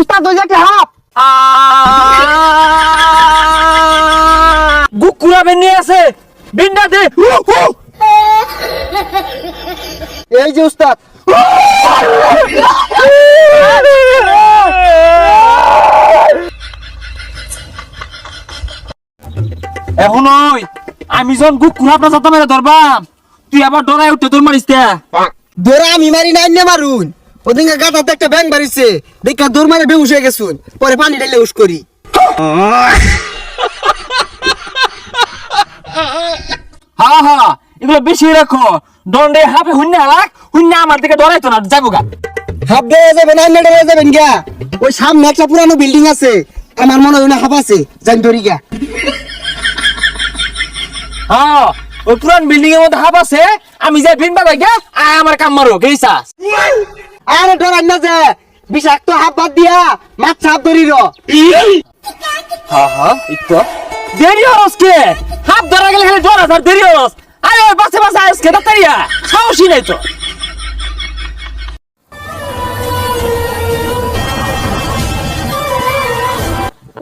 উস্তাদ ওই যে একটা হাফ গুকুরা বেনি আছে। বিন্ডা দে। এই যে উস্তাদ। এখন ওই আমি যখন গুকুরা আপনার সাথে মেরে ধরবাম তুই আবার ডরাই উঠতে তোর মারিস কে দৌড়া আমি মারি নাই নে মারুন। ওদিকে গাতাতে একটা ব্যাং বাড়িছে। দেখা দৌড় মারে বেউস হয়ে গেছুন। পরে পানি ঢেলে উস করি। হা হা এগুলো বেশি রাখো। দণ্ডে হাফে হুন্না হুন্না আমার দিকে ডরাইতো না যাব গা। হাফ দেওয়া যাবে না নেড়ে হয়ে যাবেন গা ওই সামনে একটা পুরানো বিল্ডিং আছে। আমার মনে হয় না হাফ আছে। জানি ধরি গা হ্যাঁ ওই পুরান বিল্ডিং এর মধ্যে হাফ আছে আমি যাই ভিন বাজাই গা আয় আমার কাম মারো গেইসাস আরে ডরাই না যে বিষাক্ত হাফ বাদ দিয়া মাছ হাফ ধরি র। হ্যাঁ হ্যাঁ ইতো দেরি হরস কে? হাত ধরা গেলে খালি জ্বর আর দেরি হরস। আয় ওই বাসে বাসে আজকে ডাক্তারিয়া সাহসই নাই তো।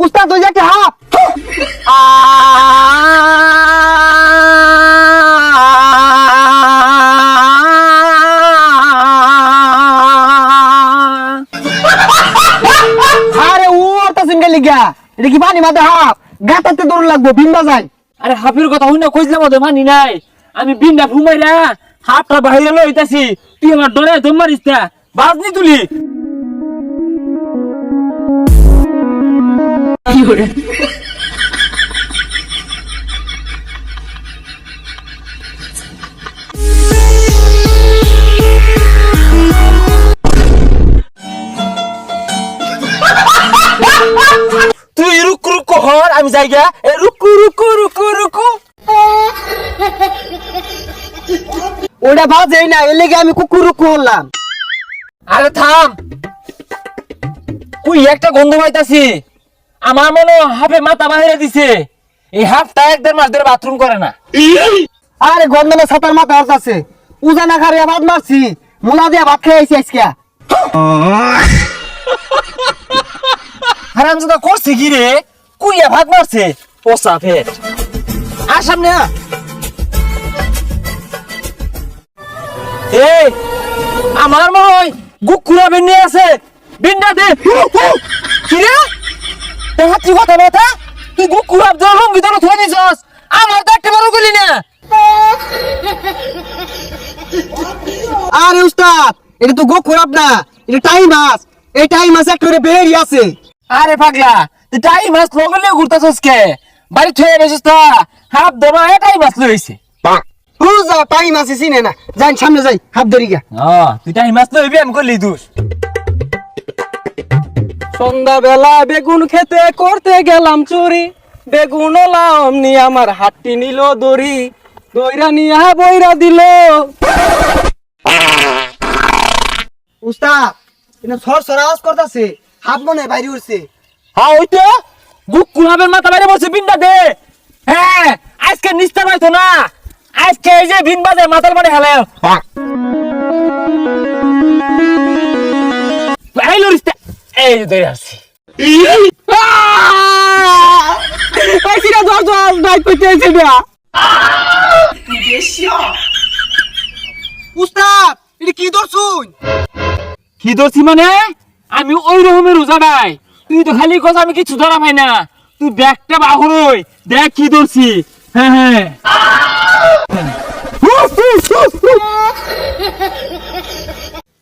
উস্তাদ ওই যে একটা হাফ আরে লিগা। এটা কি পানি মাঝে হাফ? গাতাতে দৌড় লাগবো বিন্দা যায় আরে হাফির কথা হইনা কইছিলাম ওদের মানি নাই। আমি বিন্দা ঘুমাইরা হাফটা বাইরে লইতাছি তুই আমার ডরে দম মারিস না বাজনি তুলি। তুই রুকু রুকু হর আমি যাই গা রুকু রুকু রুকু রুকু। ওটা বাজেই না, এর লেগে আমি কুকুর করলাম আরে থাম। কুই, একটা গন্ধ পাইতাছি। আমার মনে হাফে মাথা বাহিরে দিছে। এই হাফটা এক দেড় মাস ধরে বাথরুম করে না। আরে গন্ধনে ছাতার মাথা হাত আছে উজানা খারিয়া ভাত মারছি। মুলা দিয়া ভাত খেয়ে আইছি আজকে। হারাম জাদা করছে কি রে? কুইয়া ভাত মারছে। ফের আর সামনে আমার মনে গুকুরা আছে। বিন্ডা দে। কি রে? তুই কথা কথা তুই গুকুরা জল লঙ্গি ধরে থয়ে দিছস। আমার তো একটা বড় না। আরে উস্তাদ, এটা তো গো খারাপ না এটা টাইম মাছ এই টাইম মাছ একটা করে বেরি আছে। আরে পাগলা তুই টাই মাছ লগলে ঘুরতাছস কে? বাড়ি থয়ে গেছিস তা। হাফ ধরা এটাই মাছ লইছে বুঝা টাইম আছে চিনে না। যাই সামনে যাই হাত ধরি গা হ্যাঁ তুই টাই মাছ লইবি আমি করলি দোষ। সন্ধ্যাবেলা বেগুন খেতে করতে গেলাম চুরি। বেগুন অমনি আমার হাতটি নিল দড়ি। দইরা নিয়া বইরা দিল। উস্তাদ সর সর আওয়াজ করতেছে। হাত মনে হয় বাইরে উঠছে হ্যাঁ ওই তো গুক কুলাবের মাথা বাইরে বসে বিন্দা দে। হ্যাঁ আজকে নিস্তা পাইতো না। আজকে এই যে ভিন বাজে মাথার মানে হেলে। এই লরিস্তা এই যে ধরে আসছি। পাইছিরা জর জর বাইক করতে এসে দেয়া উস্তাদ এটা কি ধরছুন কি ধরছি মানে? আমি ওই রকমের রোজা নাই। তুই তো খালি কথা আমি কিছু ধরা পাই না। তুই ব্যাগটা বাহুর দেখ কি ধরছি। হ্যাঁ হ্যাঁ।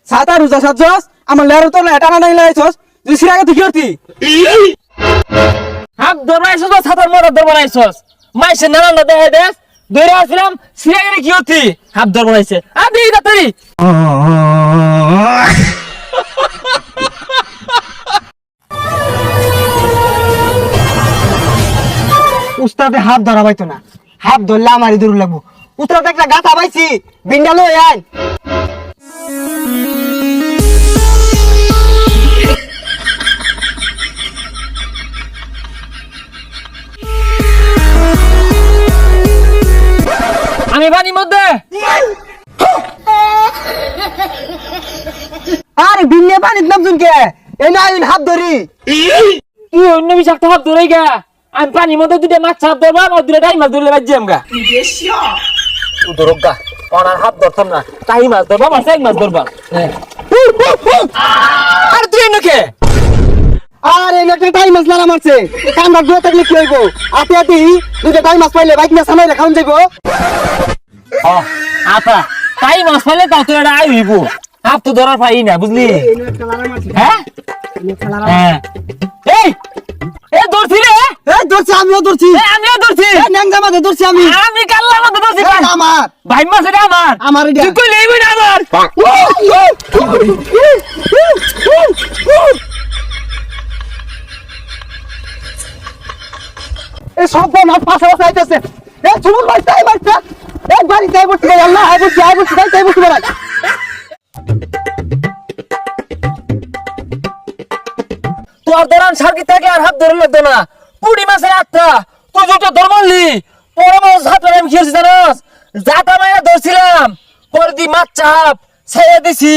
সাতা রোজা সাজস আমার লেরো তো নাই লাইছস। তুই সিরাগে তুই কি করতি? হাত মরা ধরবাইছস মাইসে নানা না দেখাই দেস ধরে আসলাম সিরাগেরে কি হতি হাত ধরবাইছে আ দেই তাড়াতাড়ি উস্তাদে হাত ধরা পাইতো না। হাত ধরলে আমারই দূর লাগবো। উস্তাদ একটা গাথা পাইছি বিন্ডা লই আয়। আমি পানির মধ্যে। আরে বিন্নে পানির নাম শুনকে এই না আইন হাত ধরি। তুই অন্য বিষাক্ত হাত ধরে গা। আমি পানির মধ্যে দুটো মাছ ছাপ ধরবাম আর দুটো টাই মাছ ধরলে বাজ্যে আমগা তুই ধরক গা। ওনার হাত ধরতাম না। টাই মাছ ধরবাম আর চাই মাছ ধরবাম আর তুই এনেকে আর একটা টাইম মাছ লারা মারছে। কামড়া দুয়া থাকলে কি হইব? আতে আতে দুটো টাইম মাছ পাইলে বাইক না সামাই খাওন যাইব? আপা টাই মাছ পাইলে তাও তো এটা আই হইব। হাত তো ধরার পাই না বুঝলি? হ্যাঁ? হ্যাঁ। ধরছি আমিও ধরছি। আমিও ধরছি। এই মাঝে ধরছি আমি। আমি কাল্লার মধ্যে ধরছি আমার। ভাই মাছ এটা আমার। আমার এটা। তুই কইলে এইবই না আমার সব পাশে পাশে আইতেছে। ভাই তাই এক বাড়ি আল্লাহ ভাই তোর দরান সার্কি থাকে আর হাত ধরে লাগতো না। পুড়ি মাছের আত্মা। তুই দুটো ধর্মলি পরে মাছ হাত আমি খেয়েছি জানাস যাতা মায়া ধরছিলাম। পরে দি মাছ চাপ ছেড়ে দিছি।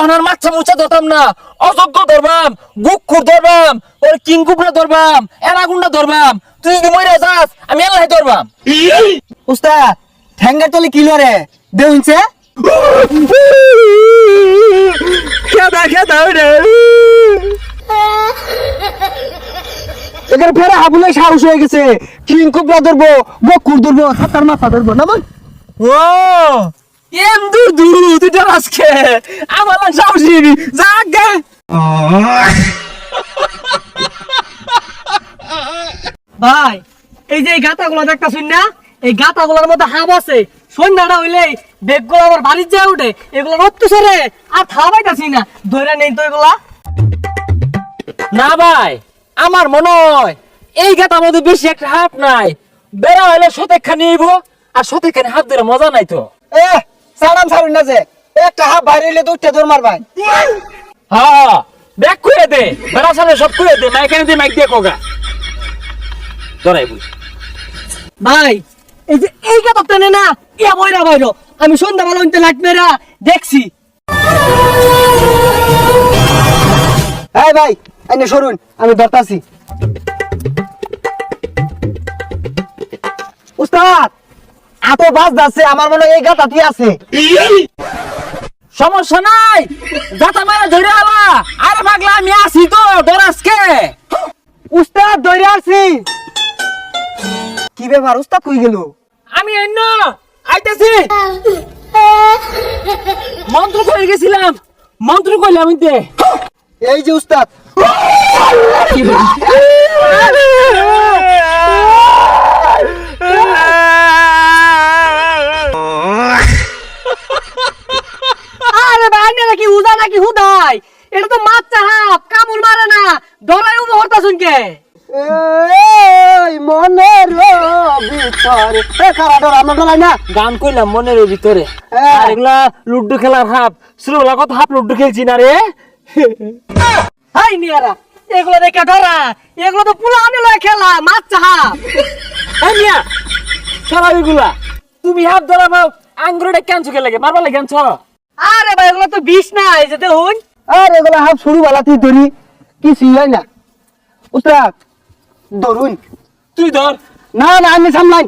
অনার মাছ মুচা ধরতাম না। অযোগ্য ধরবাম গুকুর ধরবাম পরে কিংকুপড়া ধরবাম এনাগুন্ডা ধরবাম। তুই যদি মরে যাস আমি এলাই ধরবাম। উস্তাদ ঠ্যাঙ্গার তলে কি লরে দেউনছে খেদা খেদা রে এখানে ফেরা হাবুলে সাহস হয়ে গেছে। ধরবো বকুর ধরবো সাতার মাথা ধরবো না বল? ও এম দূর দূর তুই আজকে আমার সাহসী জাগা ভাই এই যে এই গাতাগুলো দেখতাছুন না? এই গাতাগুলোর মধ্যে হাব আছে। সন্ধ্যাটা হইলে বেগগুলো আমার বাড়ির যায় উঠে। এগুলো রক্ত সরে আর থাবাইতাছি না। ধরে নেই তো এগুলা। না ভাই আমার মনে হয় এই গাতার মধ্যে বেশি একটা হাত নাই। বেড়া হইলে সতেক খানি আইব আর সতেক খানি হাত ধরে মজা নাই তো। এ সালাম সারুন না যে একটা হাফ বাইরে হইলে দুইটা দৌড় মারবাই। হ্যাঁ ব্যাক করে দে বেড়া সামনে সব করে দে মাইক এনে দে মাইক দিয়ে কোগা। ধরাই বুঝ ভাই এই যে এই গাতা টেনে না ইয়া বইরা বাইরো। আমি সন্ধ্যাবেলা লাইট মেরা দেখছি। এই ভাই এনে সরুন আমি ধরতাছি। উস্তাদ এত বাস যাচ্ছে আমার মনে এই গাতাটি আছে। সমস্যা নাই যাতা মারা ধরে আলা। আরে পাগলা আমি আছি তো দরাজকে উস্তাদ ধরে আসছি কি ব্যাপার উস্তাদ কই গেল? আমি এন্ন আইতাছি। মন্ত্র করে গেছিলাম মন্ত্র কইলাম দে এই যে উস্তাদ আরে ভাই নাকি উদা নাকি হুদাই? এটা তো মাছ চাহাব কামড় মারে না। ডরাই উবো হরতাছুন কে এই মনের ভিতরে। এ ডলাই না। গান কইলাম মনের ভিতরে। আর এগুলা লুড্ডু খেলার হাফ। ছোটবেলা কত হাফ লুড্ডু খেলছি না রে? হাই নিয়ারা এগুলো দেখে ডরা এগুলো তো পুলা আনে লয় খেলা মাছ চাহাব এই মিয়া সবাই এগুলা। তুমি হাফ ধরা পাও আঙ্গুরটা ক্যান্সু কে লাগে? মারবা লাগে আরে ভাই এগুলো তো বিষ নাই যে দেখুন। আর এগুলা হাফ শুরু বেলাতেই ধরি কিছুই হয় না। উস্তাদ ধরুন। তুই ধর। না না আমি সামলাই।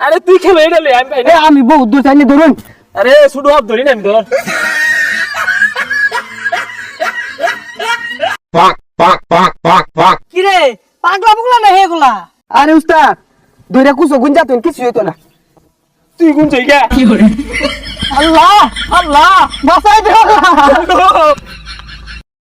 আরে তুই খেলো এটা আমি আমি বহুত দূর চাইনি ধরুন। আরে শুধু হাফ ধরি না আমি ধর কি রে পাগলা পুগলা না এগুলা আরে উস্তাদ ধরে কুসো গুঞ্জা তুই কিছু হইতো না তুই কোন জায়গা আল্লাহ আল্লাহ বাঁচাই দে